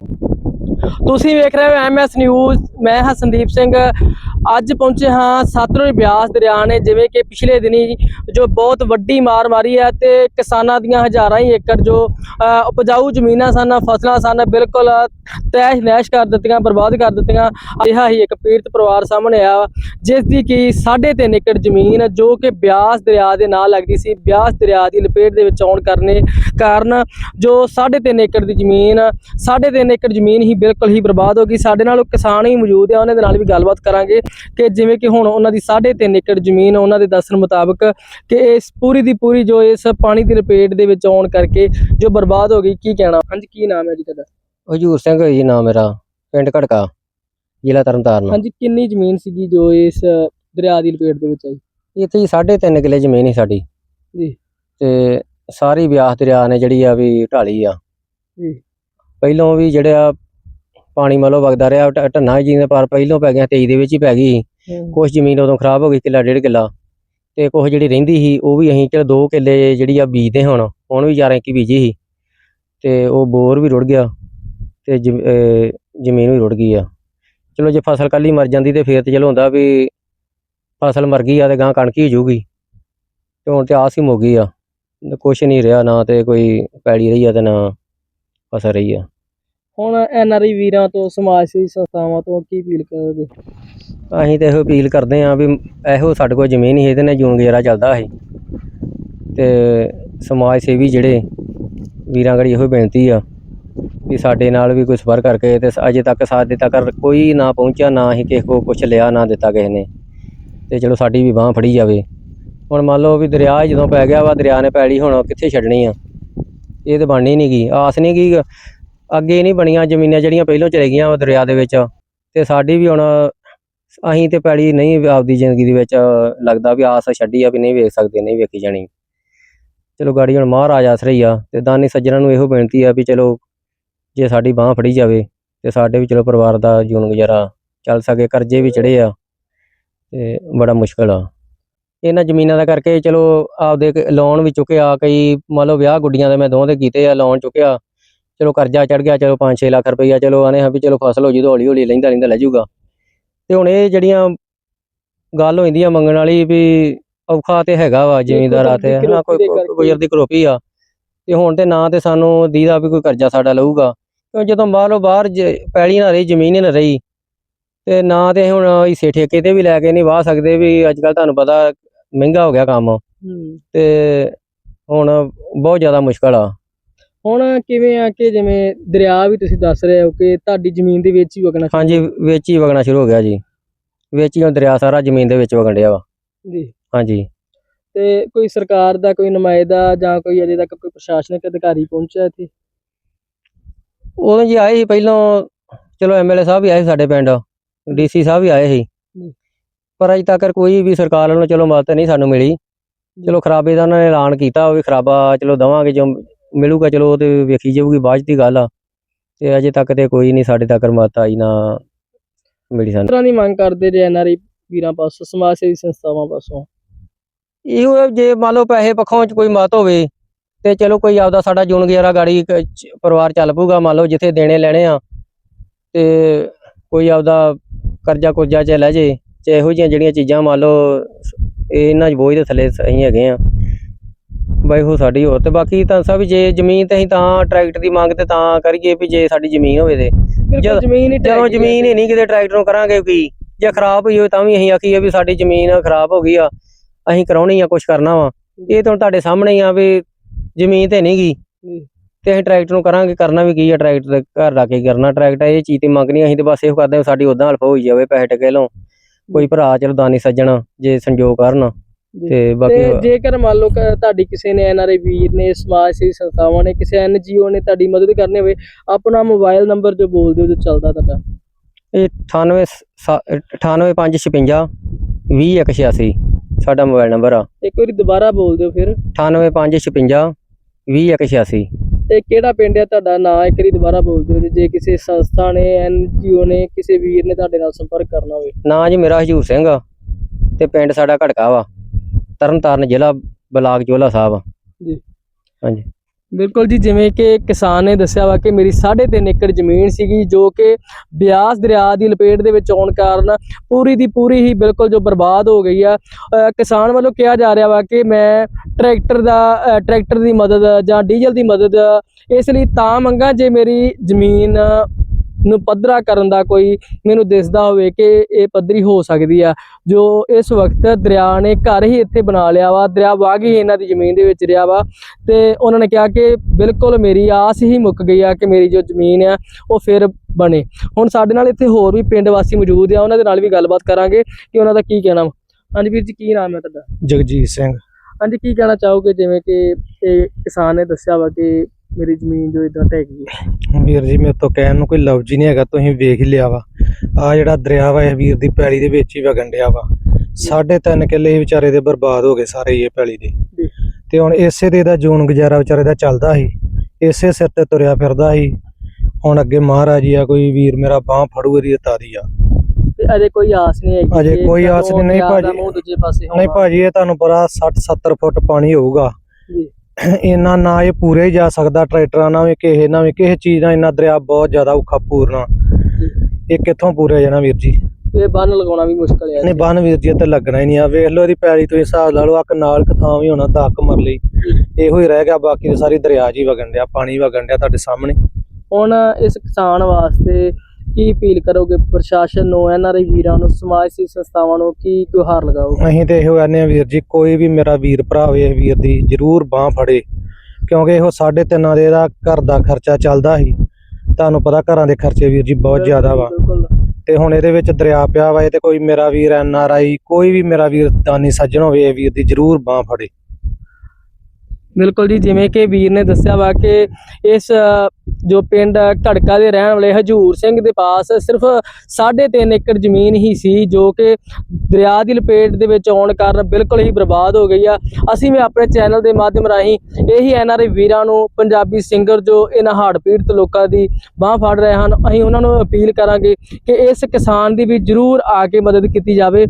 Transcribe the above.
Thank you. ਤੁਸੀਂ ਵੇਖ ਰਹੇ ਹੋ ਐਮਐਸ ਨਿਊਜ਼ ਮੈਂ ਹਾਂ ਸੰਦੀਪ ਸਿੰਘ। ਅੱਜ ਪਹੁੰਚੇ ਹਾਂ ਸਤਲੁਜ ਬਿਆਸ ਦਰਿਆ ਨੇ, ਜਿਵੇਂ ਕਿ ਪਿਛਲੇ ਦਿਨੀ ਜੋ ਬਹੁਤ ਵੱਡੀ ਮਾਰ ਮਾਰੀ ਹੈ ਤੇ ਕਿਸਾਨਾਂ ਦੀਆਂ ਹਜ਼ਾਰਾਂ ਹੀ ਏਕੜ ਜੋ ਉਪਜਾਊ ਜ਼ਮੀਨਾਂ ਸਨ, ਫਸਲਾਂ ਸਨ, ਬਿਲਕੁਲ ਤੈਸ਼ ਨੈਸ਼ ਕਰ ਦਿੱਤੀਆਂ, ਬਰਬਾਦ ਕਰ ਦਿੱਤੀਆਂ। ਅਜਿਹਾ ਹੀ ਇੱਕ ਪੀੜਤ ਪਰਿਵਾਰ ਸਾਹਮਣੇ ਆਇਆ ਜਿਸ ਦੀ ਕਿ 3.5 ਏਕੜ ਜ਼ਮੀਨ ਜੋ ਕਿ ਬਿਆਸ ਦਰਿਆ ਦੇ ਨਾਲ ਲੱਗਦੀ ਸੀ, ਬਿਆਸ ਦਰਿਆ ਦੀ ਲਪੇਟ ਦੇ ਵਿੱਚ ਆਉਣ ਕਰਨੇ ਕਾਰਨ ਜੋ 3.5 ਏਕੜ ਦੀ ਜ਼ਮੀਨ 3.5 ਏਕੜ ਜ਼ਮੀਨ ਹੀ ਬਿਲਕੁਲ ਹੀ ਬਰਬਾਦ ਹੋ ਗਈ। ਸਾਡੇ ਨਾਲ ਉਹ ਕਿਸਾਨ ਹੀ ਮੌਜੂਦ ਆ ਉਹਨਾਂ ਦੇ ਨਾਲ ਵੀ ਗੱਲਬਾਤ ਕਰਾਂਗੇ ਕਿ ਜਿਵੇਂ ਕਿ ਹੁਣ ਉਹਨਾਂ ਦੀ 3.5 ਏਕੜ ਜ਼ਮੀਨ ਉਹਨਾਂ ਦੇ ਦੱਸਣ ਮੁਤਾਬਕ ਕਿ ਇਸ ਪੂਰੀ ਦੀ ਪੂਰੀ ਜੋ ਇਸ ਪਾਣੀ ਦੀ ਲਪੇਟ ਦੇ ਵਿੱਚ ਆਉਣ ਕਰਕੇ ਜੋ ਬਰਬਾਦ ਹੋ ਗਈ ਕੀ ਕਹਿਣਾ? ਹਾਂਜੀ ਕੀ ਨਾਮ ਹੈ ਜੀ ਤੁਹਾਡਾ? ਹਜੂਰ ਸਿੰਘ ਜੀ ਨਾਮ ਮੇਰਾ ਪਿੰਡ ਘੜਕਾ ਜ਼ਿਲ੍ਹਾ ਤਰਨਤਾਰਨ। ਹਾਂਜੀ ਕਿੰਨੀ ਜ਼ਮੀਨ ਸੀਗੀ ਜੋ ਇਸ ਦਰਿਆ ਦੀ ਲਪੇਟ ਦੇ ਵਿੱਚ ਆਈ? ਇੱਥੇ ਜੀ 3.5 ਕਿੱਲੇ ਜ਼ਮੀਨ ਹੀ ਸਾਡੀ। ਜੀ। ਤੇ ਸਾਰੀ ਬਿਆਸ ਦਰਿਆ ਨੇ ਜਿਹੜੀ ਆ ਵੀ ਢਾਲੀ ਆ। ਜੀ। ਪਹਿਲੋਂ ਵੀ ਜਿਹੜਾ ਪਾਣੀ ਮਤਲਬ ਵਗਦਾ ਰਿਹਾ ਢ- ਢੰਨਾ ਜੀ ਦੇ ਪਰ ਪਹਿਲੋਂ ਪੈ ਗਿਆ 23 ਦੇ ਵਿੱਚ ਹੀ ਪੈ ਗਈ ਕੁਛ ਜ਼ਮੀਨ ਉਦੋਂ ਖਰਾਬ ਹੋ ਗਈ ਕਿੱਲਾ ਡੇਢ ਕਿੱਲਾ। ਤੇ ਕੁਛ ਜਿਹੜੀ ਰਹਿੰਦੀ ਸੀ ਉਹ ਵੀ ਅਸੀਂ ਚਲ 2 ਕਿੱਲੇ ਜਿਹੜੀ ਆ ਬੀਜਦੇ ਹੁਣ ਹੁਣ ਵੀ 11 ਕੀ ਬੀਜੀ ਸੀ। ਤੇ ਉਹ ਬੋਰ ਵੀ ਰੁੜ ਗਿਆ ਤੇ ਜ਼ਮ- ਅਹ ਜ਼ਮੀਨ ਵੀ ਰੁੜ ਗਈ ਆ। ਚਲੋ ਜੇ ਫਸਲ ਕੱਲੀ ਮਰ ਜਾਂਦੀ ਤੇ ਫੇਰ ਤੇ ਚਲੋ ਹੁੰਦਾ ਵੀ ਫਸਲ ਮਰ ਗਈ ਆ ਤੇ ਗਾਂ ਕਣਕ ਹੀ ਜੂਗੀ। ਤੇ ਹੁਣ ਤੇ ਆਸ ਹੀ ਮੁੱਕ ਗਈ ਆ। ਕੁਛ ਨਹੀਂ ਰਿਹਾ ਨਾ ਤੇ ਕੋਈ ਪੈੜੀ ਰਹੀ ਆ ਤੇ ਨਾ ਫਸਲ ਰਹੀ ਆ। ਹੁਣ ਐਨਆਰਆਈ ਵੀਰਾਂ ਤੋਂ, ਸਮਾਜ ਸੇਵੀ ਸੰਸਥਾਵਾਂ ਤੋਂ ਕੀ ਅਪੀਲ ਕਰੋਗੇ? ਅਸੀਂ ਤੇ ਇਹੋ ਅਪੀਲ ਕਰਦੇ ਹਾਂ ਵੀ ਇਹੋ ਸਾਡੇ ਕੋਲ ਜ਼ਮੀਨ ਹੀ ਇਹਦੇ ਨਾਲ ਜੂਨ ਗੁਜ਼ਾਰਾ ਚੱਲਦਾ ਸੀ। ਤੇ ਸਮਾਜ ਸੇਵੀ ਜਿਹੜੇ ਵੀਰਾਂ ਗੜੀ ਇਹੋ ਬੇਨਤੀ ਆ ਵੀ ਸਾਡੇ ਨਾਲ ਵੀ ਕੋਈ ਸਬਰ ਕਰਕੇ ਤੇ ਅਜੇ ਤੱਕ ਸਾਡੇ ਤੱਕ ਕੋਈ ਨਾ ਪਹੁੰਚਿਆ, ਨਾ ਹੀ ਕਿਸੇ ਕੋ ਕੁਛ ਲਿਆ, ਨਾ ਦਿੱਤਾ ਕਿਸੇ ਨੇ। ਤੇ ਚਲੋ ਸਾਡੀ ਵੀ ਬਾਹ ਫੜੀ ਜਾਵੇ। ਹੁਣ ਮੰਨ ਲਓ ਵੀ ਦਰਿਆ ਜਦੋਂ ਪੈ ਗਿਆ ਵਾ, ਦਰਿਆ ਨੇ ਪੈਲੀ ਹੁਣ ਕਿੱਥੇ ਛੱਡਣੀ ਆ? ਇਹ ਤੇ ਬਣਨੀ ਨਹੀਂ ਗਈ ਆਸ ਨਹੀਂ ਗਈ ਅੱਗੇ ਨਹੀਂ ਬਣੀਆਂ, ਜ਼ਮੀਨਾਂ ਜਿਹੜੀਆਂ ਪਹਿਲਾਂ ਚਲੇ ਗਈਆਂ ਵਾ ਦਰਿਆ ਦੇ ਵਿੱਚ। ਤੇ ਸਾਡੀ ਵੀ ਹੁਣ ਅਸੀਂ ਤੇ ਪੈਲੀ ਨਹੀਂ ਆਪਦੀ ਜ਼ਿੰਦਗੀ ਦੇ ਵਿੱਚ ਲੱਗਦਾ ਵੀ ਆਸ ਛੱਡੀ ਆ ਵੀ ਨਹੀਂ ਵੇਖ ਸਕਦੇ, ਨਹੀਂ ਵੇਖੀ ਜਾਣੀ। ਚਲੋ ਗਾੜੀ ਹੁਣ ਮਹਾਰਾਜ ਆਸਰੇ ਆ ਤੇ ਦਾਨੀ ਸੱਜਣਾਂ ਨੂੰ ਇਹੋ ਬੇਨਤੀ ਆ ਵੀ ਚਲੋ ਜੇ ਸਾਡੀ ਬਾਹ ਫੜੀ ਜਾਵੇ ਤੇ ਸਾਡੇ ਵੀ ਚਲੋ ਪਰਿਵਾਰ ਦਾ ਜੀਵਨ ਗੁਜ਼ਾਰਾ ਚੱਲ ਸਕੇ, ਕਰਜ਼ੇ ਵੀ ਚੜੇ ਆ ਤੇ ਬੜਾ ਮੁਸ਼ਕਲ ਆ। ਇਹਨਾਂ ਜ਼ਮੀਨਾਂ ਦਾ ਕਰਕੇ ਚਲੋ ਆਪਦੇ ਲੋਨ ਵੀ ਚੁੱਕਿਆ, ਕਈ ਮੰਨ ਲਓ ਵਿਆਹ ਗੁੱਡੀਆਂ ਦੇ ਮੈਂ ਦੋਹਾਂ ਦੇ ਕੀਤੇ ਆ ਲੋਨ ਚੁੱਕਿਆ। ਚਲੋ ਕਰਜ਼ਾ ਚੜ ਗਿਆ ਚਲੋ 5-6 ਲੱਖ ਰੁਪਈਆ ਚਲੋ ਆਨੇ ਹਾਂ ਵੀ ਚਲੋ ਫਸਲ ਹੋ ਜੂ ਤਾਂ ਹੌਲੀ ਹੌਲੀ ਲੈਂਦਾ ਲੈਂਦਾ ਲੈ ਜਾਊਗਾ। ਤੇ ਹੁਣ ਇਹ ਜਿਹੜੀਆਂ ਗੱਲ ਹੋ ਜਾਂਦੀ ਆ ਮੰਗਣ ਵਾਲੀ ਵੀ ਔਖਾ ਤੇ ਹੈਗਾ ਵਾ ਜ਼ਿਮੀਂਦਾਰਾਂ ਤੇ ਹਨਾ ਕੋਈ। ਗੁਜ਼ਰ ਦੀ ਕਰੋਪੀ ਆ। ਤੇ ਹੁਣ ਤੇ ਨਾ ਤੇ ਸਾਨੂੰ ਦੀਦਾ ਵੀ ਕੋਈ ਕਰਜ਼ਾ ਸਾਡਾ ਲਊਗਾ। ਕਿਉਂ ਜਦੋਂ ਬਾਹਰੋਂ ਬਾਹਰ ਪੈਲੀ ਨਾ ਰਹੀ ਜ਼ਮੀਨ ਨਾ ਰਹੀ ਤੇ ਨਾ ਤੇ ਹੁਣ ਹਿੱਸੇ ਠੇਕੇ ਤੇ ਵੀ ਲੈ ਕੇ ਨਹੀਂ ਵਾਹ ਸਕਦੇ ਵੀ ਅੱਜ ਕੱਲ ਤੁਹਾਨੂੰ ਪਤਾ ਮਹਿੰਗਾ ਹੋ ਗਿਆ ਕੰਮ। ਤੇ ਹੁਣ ਬਹੁਤ ਜ਼ਿਆਦਾ ਮੁਸ਼ਕਲ ਆ। ਹੁਣ ਕਿਵੇਂ ਆ ਕਿ ਜਿਵੇਂ ਦਰਿਆ ਵੀ ਤੁਸੀਂ ਦੱਸ ਰਹੇ ਹੋ ਕਿ ਤੁਹਾਡੀ ਜ਼ਮੀਨ ਦੇ ਵਿੱਚ ਹੀ ਵਗਣਾ ਹਾਂਜੀ ਵਿੱਚ ਹੀ ਵਗਣਾ ਸ਼ੁਰੂ ਹੋ ਗਿਆ ਜੀ। ਵਿੱਚ ਹੀ ਦਰਿਆ ਸਾਰਾ ਜ਼ਮੀਨ ਦੇ ਵਿੱਚ ਵਗਣ ਡਿਆ ਵਾ। ਜੀ। ਹਾਂਜੀ। ਤੇ ਕੋਈ ਸਰਕਾਰ ਦਾ ਕੋਈ ਨੁਮਾਇੰਦਾ ਜਾਂ ਕੋਈ ਅਜੇ ਤੱਕ ਕੋਈ ਪ੍ਰਸ਼ਾਸਨਿਕ ਅਧਿਕਾਰੀ ਪਹੁੰਚਿਆ ਇੱਥੇ? ਉਦੋਂ ਜੀ ਆਏ ਸੀ ਪਹਿਲਾਂ ਚਲੋ ਐਮਐਲਏ ਸਾਹਿਬ ਵੀ ਆਏ ਸੀ ਸਾਡੇ ਪਿੰਡ। ਡੀਸੀ ਸਾਹਿਬ ਵੀ ਆਏ ਸੀ। ਪਰ ਅਜੇ ਤੱਕ ਕੋਈ ਵੀ ਸਰਕਾਰ ਵੱਲੋਂ ਚਲੋ ਮਦਦ ਨਹੀਂ ਸਾਨੂੰ ਮਿਲੀ। ਚਲੋ ਖਰਾਬੇ ਦਾ ਉਹਨਾਂ ਨੇ ਐਲਾਨ ਕੀਤਾ ਉਹ ਵੀ ਖਰਾਬਾ ਚਲੋ ਦਵਾਂਗੇ ਜੋ ਮਿਲੂਗਾ ਚਲੋ ਉਹ ਤੇ ਵੇਖੀ ਜਾਊਗੀ ਬਾਅਦ 'ਚ ਦੀ ਗੱਲ ਆ। ਤੇ ਅਜੇ ਤੱਕ ਤੇ ਕੋਈ ਨਹੀਂ ਸਾਡੇ ਤੱਕ ਮਦਦ ਆਈ ਨਾ ਮਿਲੀ ਸਾਨੂੰ। ਤਰ੍ਹਾਂ ਦੀ ਮੰਗ ਕਰਦੇ ਜੇ ਐਨਆਰਆਈ ਵੀਰਾਂ ਪਾਸੋਂ ਸਮਾਜ ਸੇਵੀ ਸੰਸਥਾਵਾਂ ਪਾਸੋਂ? ਇਹੋ ਜੇ ਮੰਨ ਲਓ ਪੈਸੇ ਪੱਖੋਂ ਚ ਕੋਈ ਮਤ ਹੋਵੇ ਤੇ ਚਲੋ ਕੋਈ ਆਪਦਾ ਸਾਡਾ ਜੂਨ ਗੁਜ਼ਾਰਾ ਗਾੜੀ ਚ- ਪਰਿਵਾਰ ਚੱਲ ਪਊਗਾ ਮੰਨ ਲਓ ਜਿੱਥੇ ਦੇਣੇ ਲੈਣੇ ਆ ਤੇ ਕੋਈ ਆਪਦਾ ਕਰਜ਼ਾ ਕੁਰਜ਼ਾ ਚ ਲੈ ਜੇ ਤੇ ਇਹੋ ਜਿਹੀਆਂ ਜਿਹੜੀਆਂ ਚੀਜ਼ਾਂ ਮੰਨ ਲਓ ਇਹ ਇਹਨਾਂ ਬੋਝ ਦੇ ਥੱਲੇ ਅਸੀਂ ਹੈਗੇ ਆ। ਬਾਈ ਉਹ ਸਾਡੀ ਹੋਰ ਤੇ ਬਾਕੀ ਤਾਂ ਸਭ ਜੇ ਜ਼ਮੀਨ ਤੇ ਅਸੀਂ ਤਾਂ ਟਰੈਕਟਰ ਦੀ ਮੰਗ ਤੇ ਤਾਂ ਕਰੀਏ ਵੀ ਜੇ ਸਾਡੀ ਜ਼ਮੀਨ ਹੋਵੇ ਤੇ। ਜਦੋਂ- ਜ਼ਮੀਨ ਹੀ ਜਦੋਂ ਹੈ ਜ਼ਮੀਨ ਹੀ ਨਹੀਂ ਕਿਤੇ ਟਰੈਕਟਰ ਨੂੰ ਕਰਾਂਗੇ ਕੀ ਜੇ ਖਰਾਬ ਹੋਈ ਹੋਵੇ ਤਾਂ ਵੀ ਅਸੀਂ ਆਖੀਏ ਵੀ ਸਾਡੀ ਜ਼ਮੀਨ ਖਰਾਬ ਹੋ ਗਈ ਆ ਅਸੀਂ ਕਰਾਉਣੀ ਆ ਕੁਝ ਕਰਨਾ ਵਾ। ਇਹ ਤਾਂ ਤੁਹਾਡੇ ਸਾਹਮਣੇ ਹੀ ਆ ਵੀ ਜ਼ਮੀਨ ਤੇ ਨਹੀਂ ਗਈ। ਤੇ ਅਸੀਂ ਟਰੈਕਟਰ ਨੂੰ ਕਰਾਂਗੇ ਕਰਨਾ ਵੀ ਕੀ ਆ ਟਰੈਕਟਰ ਦੇ ਘਰ ਲਾ ਕੇ ਕਰਨਾ। ਟਰੈਕਟਰ ਇਹ ਚੀਜ਼ ਤੇ ਮੰਗਣੀ ਅਸੀਂ ਤੇ ਬਸ ਇਹੋ ਕਰਦੇ ਹਾਂ ਸਾਡੀ ਉਦਾਂ ਹਲਫ ਹੋਈ ਜਾਵੇ ਪੈਸੇ ਟਕੇ ਲਓ। ਕੋਈ ਭਰਾ ਚਲੋ ਦਾਨੀ ਸੱਜਣ ਜੇ ਸੰਜੋਗ ਕਰਨ। ਤੇ ਬਾਕੀ ਜੇਕਰ ਮੰਨ ਲਓ ਤੁਹਾਡੀ ਕਿਸੇ ਨੇ ਐਨਆਰਆਈ ਵੀਰ ਨੇ ਸਮਾਜ ਸੇਵੀ ਸੰਸਥਾਵਾਂ ਨੇ ਕਿਸੇ ਐਨਜੀਓ ਨੇ ਤੁਹਾਡੀ ਮਦਦ ਕਰਨੀ ਹੋਵੇ ਆਪਣਾ ਮੋਬਾਈਲ ਨੰਬਰ ਜੋ ਬੋਲ ਦਿਓ ਜੋ ਚੱਲਦਾ ਤੁਹਾਡਾ। ਇਹ 98 98556 20186 ਸਾਡਾ ਮੋਬਾਈਲ ਨੰਬਰ ਆ। ਇੱਕ ਵਾਰੀ ਦੁਬਾਰਾ ਬੋਲ ਦਿਓ ਫਿਰ। 98556 20186 ਤੇ ਕਿਹੜਾ ਪਿੰਡ ਹੈ ਤੁਹਾਡਾ? ਨਾਂ ਇੱਕ ਵਾਰੀ ਦੁਬਾਰਾ ਬੋਲ ਦਿਓ ਜੇ। ਕਿਸੇ ਸੰਸਥਾ ਨੇ ਐਨਜੀਓ ਨੇ ਕਿਸੇ ਵੀਰ ਨੇ ਤੁਹਾਡੇ ਨਾਲ ਸੰਪਰਕ ਕਰਨਾ ਹੋਵੇ। ਨਾਂ ਜੀ ਮੇਰਾ ਹਜੂਰ ਸਿੰਘ ਆ ਤੇ ਪਿੰਡ ਸਾਡਾ ਘੜਕਾ ਵਾ। ਤਰਨਤਾਰਨ ਜ਼ਿਲ੍ਹਾ ਬਲਾਕ ਚੋਲਾ ਸਾਹਿਬ। ਜੀ। ਹਾਂਜੀ। ਬਿਲਕੁਲ ਜੀ ਜਿਵੇਂ ਕਿ ਕਿਸਾਨ ਨੇ ਦੱਸਿਆ ਵਾ ਕਿ ਮੇਰੀ 3.5 ਏਕੜ ਜ਼ਮੀਨ ਸੀਗੀ ਜੋ ਕਿ ਬਿਆਸ ਦਰਿਆ ਦੀ ਲਪੇਟ ਦੇ ਵਿੱਚ ਆਉਣ ਕਾਰਨ ਪੂਰੀ ਦੀ ਪੂਰੀ ਹੀ ਬਿਲਕੁਲ ਜੋ ਬਰਬਾਦ ਹੋ ਗਈ ਆ। ਕਿਸਾਨ ਵੱਲੋਂ ਕਿਹਾ ਜਾ ਰਿਹਾ ਵਾ ਕਿ ਮੈਂ ਟਰੈਕਟਰ ਦਾ ਟਰੈਕਟਰ ਦੀ ਮਦਦ ਜਾਂ ਡੀਜ਼ਲ ਦੀ ਮਦਦ ਇਸ ਲਈ ਤਾਂ ਮੰਗਾ ਜੇ ਮੇਰੀ ਜ਼ਮੀਨ ਨੂੰ ਪੱਧਰਾ ਕਰਨ ਦਾ ਕੋਈ ਮੈਨੂੰ ਦਿਸਦਾ ਹੋਵੇ ਕਿ ਇਹ ਪੱਧਰੀ ਹੋ ਸਕਦੀ ਆ। ਜੋ ਇਸ ਵਕਤ ਦਰਿਆ ਨੇ ਘਰ ਹੀ ਇੱਥੇ ਬਣਾ ਲਿਆ ਵਾ ਦਰਿਆ ਵਾਗ ਹੀ ਇਹਨਾਂ ਦੀ ਜ਼ਮੀਨ ਦੇ ਵਿੱਚ ਰਿਹਾ ਵਾ। ਤੇ ਉਹਨਾਂ ਨੇ ਕਿਹਾ ਕਿ ਬਿਲਕੁਲ ਮੇਰੀ ਆਸ ਹੀ ਮੁੱਕ ਗਈ ਆ ਕਿ ਮੇਰੀ ਜੋ ਜ਼ਮੀਨ ਆ ਉਹ ਫਿਰ ਬਣੇ। ਹੁਣ ਸਾਡੇ ਨਾਲ ਇੱਥੇ ਹੋਰ ਵੀ ਪਿੰਡ ਵਾਸੀ ਮੌਜੂਦ ਆ ਉਹਨਾਂ ਦੇ ਨਾਲ ਵੀ ਗੱਲਬਾਤ ਕਰਾਂਗੇ ਕਿ ਉਹਨਾਂ ਦਾ ਕੀ ਕਹਿਣਾ ਵਾ। ਹਾਂਜੀ ਵੀਰ ਜੀ ਕੀ ਨਾਮ ਹੈ ਤੁਹਾਡਾ? ਜਗਜੀਤ ਸਿੰਘ। ਹਾਂਜੀ ਕੀ ਕਹਿਣਾ ਚਾਹੋਗੇ? ਜਿਵੇਂ ਕਿ ਇਹ ਕਿਸਾਨ ਨੇ ਦੱਸਿਆ ਵਾ ਕਿ ਮੇਰੀ ਜ਼ਮੀਨ ਜੋ ਇਦਾਂ ਢਹਿ ਗਈ ਹੈ। ਵੀਰ ਜੀ ਮੇਰੇ ਤੋਂ ਕਹਿਣ ਨੂੰ ਕੋਈ ਲਫ਼ਜ਼ ਹੀ ਨਹੀਂ ਹੈਗਾ ਤੁਸੀਂ ਵੇਖ ਹੀ ਲਿਆ ਵਾ। ਆ ਜਿਹੜਾ ਦਰਿਆ ਵਾ ਇਹ ਵੀਰ ਦੀ ਪੈਲੀ ਦੇ ਵਿੱਚ ਹੀ ਵਗਣ ਡਿਆ ਵਾ। ਸਾਢੇ ਤਿੰਨ ਕਿੱਲੇ ਹੀ ਵਿਚਾਰੇ ਦੇ ਬਰਬਾਦ ਹੋ ਗਏ ਸਾਰੇ ਹੀ ਇਹ ਪੈਲੀ ਦੇ। ਜੀ। ਤੇ ਹੁਣ ਇਸੇ ਦੇ ਦਾ ਜੂਨ ਗੁਜ਼ਾਰਾ ਵਿਚਾਰੇ ਦਾ ਚੱਲਦਾ ਸੀ। ਇਸੇ ਸਿਰ ਤੇ ਤੁਰਿਆ ਫਿਰਦਾ ਸੀ। ਹੁਣ ਅੱਗੇ ਮਹਾਰਾਜ ਹੀ ਆ ਕੋਈ ਵੀਰ ਮੇਰਾ ਬਾਹ ਫੜੂ ਇਹਦੀ ਤਾਰੀ ਆ। ਤੇ ਅਜੇ ਕੋਈ ਆਸ ਨਹੀਂ ਹੈਗੀ ਅਜੇ ਕਿ ਕੋਈ ਆਸ ਨਹੀਂ, ਦਰਿਆ ਦਾ ਭਾਜੀ। ਮੂੰਹ ਦੂਜੇ ਪਾਸੇ ਨਹੀਂ ਹੋਣਾ। ਭਾਜੀ ਇਹ ਤੁਹਾਨੂੰ ਪਤਾ 60 70 ਫੁੱਟ ਪਾਣੀ ਹੋਊਗਾ। ਜੀ। ਇੰਨਾ ਨਾ ਇਹ ਪੂਰੇ ਹੀ ਜਾ ਸਕਦਾ ਟਰੈਕਟਰਾਂ ਨਾਲ ਵੀ ਕਿਸੇ ਨਾਲ ਵੀ ਕਿਸੇ ਚੀਜ਼ ਨਾਲ ਇੰਨਾ ਦਰਿਆ ਬਹੁਤ ਜ਼ਿਆਦਾ ਔਖਾ ਪੂਰਨਾ ਇਹ ਕਿੱਥੋਂ ਪੂਰੇ ਜਾਣਾ ਵੀਰ ਜੀ? ਇਹ ਬੰਨ ਲਗਾਉਣਾ ਵੀ ਮੁਸ਼ਕਲ ਹੈ ਨਹੀਂ ਬੰਨ ਵੀਰ ਜੀ ਤੇ ਲੱਗਣਾ ਹੀ ਨਹੀਂ ਆ। ਵੇਖ ਲਓ ਇਹਦੀ ਪੈਲੀ ਤੋਂ ਹਿਸਾਬ ਲਾ ਲਓ ਆ ਕਨਾਲ ਕਥਾਂ ਵੀ ਹੋਣਾ ਦੱਕ ਮਰ ਲਈ ਇਹੋ ਹੀ ਰਹਿ ਗਿਆ ਬਾਕੀ ਸਾਰੀ ਦਰਿਆ ਹੀ ਵਗਣ ਡਿਆ ਪਾਣੀ ਵਗਣ ਡਿਆ ਤੁਹਾਡੇ ਸਾਹਮਣੇ। ਹੁਣ ਇਸ ਕਿਸਾਨ ਵਾਸਤੇ ਕੀ ਅਪੀਲ ਕਰੋਗੇ ਪ੍ਰਸ਼ਾਸਨ ਨੂੰ ਐਨਆਰਆਈ ਵੀਰਾਂ ਨੂੰ ਸਮਾਜ ਸੇਵੀ ਸੰਸਥਾਵਾਂ ਨੂੰ ਕੀ ਗੁਹਾਰ ਲਗਾਓਗੇ? ਅਸੀਂ ਤੇ ਇਹੋ ਕਹਿੰਦੇ ਆ ਵੀਰ ਜੀ ਕੋਈ ਵੀ ਮੇਰਾ ਵੀਰ ਭਰਾ ਹੋਵੇ ਇਸ ਵੀਰ ਦੀ ਜ਼ਰੂਰ ਬਾਹ ਫੜੇ ਕਿਉਂਕਿ ਇਹੋ ਸਾਢੇ ਤਿੰਨਾਂ ਦੇ ਦਾ ਘਰ ਦਾ ਖਰਚਾ ਚੱਲਦਾ ਸੀ। ਤੁਹਾਨੂੰ ਪਤਾ ਘਰਾਂ ਦੇ ਖਰਚੇ ਵੀਰ ਜੀ ਬਹੁਤ ਜ਼ਿਆਦਾ ਵਾ। ਤੇ ਹੁਣ ਇਹਦੇ ਵਿੱਚ ਦਰਿਆ ਪਿਆ ਵਾ ਇਹ ਤੇ ਕੋਈ ਮੇਰਾ ਵੀਰ ਐਨ ਆਰ ਆਈ ਕੋਈ ਵੀ ਮੇਰਾ ਵੀਰ ਦਾਨੀ ਸੱਜਣ ਹੋਵੇ ਇਹ ਵੀਰ ਦੀ ਜ਼ਰੂਰ ਬਾਹ ਫੜੇ। ਬਿਲਕੁਲ ਜੀ, ਜਿਵੇਂ ਕਿ ਵੀਰ ਨੇ ਦੱਸਿਆ ਵਾ ਕਿ ਇਸ ਜੋ ਪਿੰਡ ਘੜਕਾ ਦੇ ਰਹਿਣ ਵਾਲੇ ਹਜੂਰ ਸਿੰਘ ਦੇ ਪਾਸ ਸਿਰਫ 3.5 ਏਕੜ ਜ਼ਮੀਨ ਹੀ ਸੀ, ਜੋ ਕਿ ਦਰਿਆ ਦੀ ਲਪੇਟ ਦੇ ਵਿੱਚ ਆਉਣ ਕਾਰਨ ਬਿਲਕੁਲ ਹੀ ਬਰਬਾਦ ਹੋ ਗਈ ਆ। ਅਸੀਂ ਵੀ ਆਪਣੇ ਚੈਨਲ ਦੇ ਮਾਧਿਅਮ ਰਾਹੀਂ ਇਹੀ ਐਨਆਰਆਈ ਵੀਰਾਂ ਨੂੰ, ਪੰਜਾਬੀ ਸਿੰਗਰ ਜੋ ਇਹਨਾਂ ਹੜ੍ਹ ਪੀੜਤ ਲੋਕਾਂ ਦੀ ਬਾਹ ਫੜ ਰਹੇ ਹਨ, ਅਸੀਂ ਉਹਨਾਂ ਨੂੰ ਅਪੀਲ ਕਰਾਂਗੇ ਕਿ ਇਸ ਕਿਸਾਨ ਦੀ ਵੀ ਜ਼ਰੂਰ ਆ ਕੇ ਮਦਦ ਕੀਤੀ ਜਾਵੇ।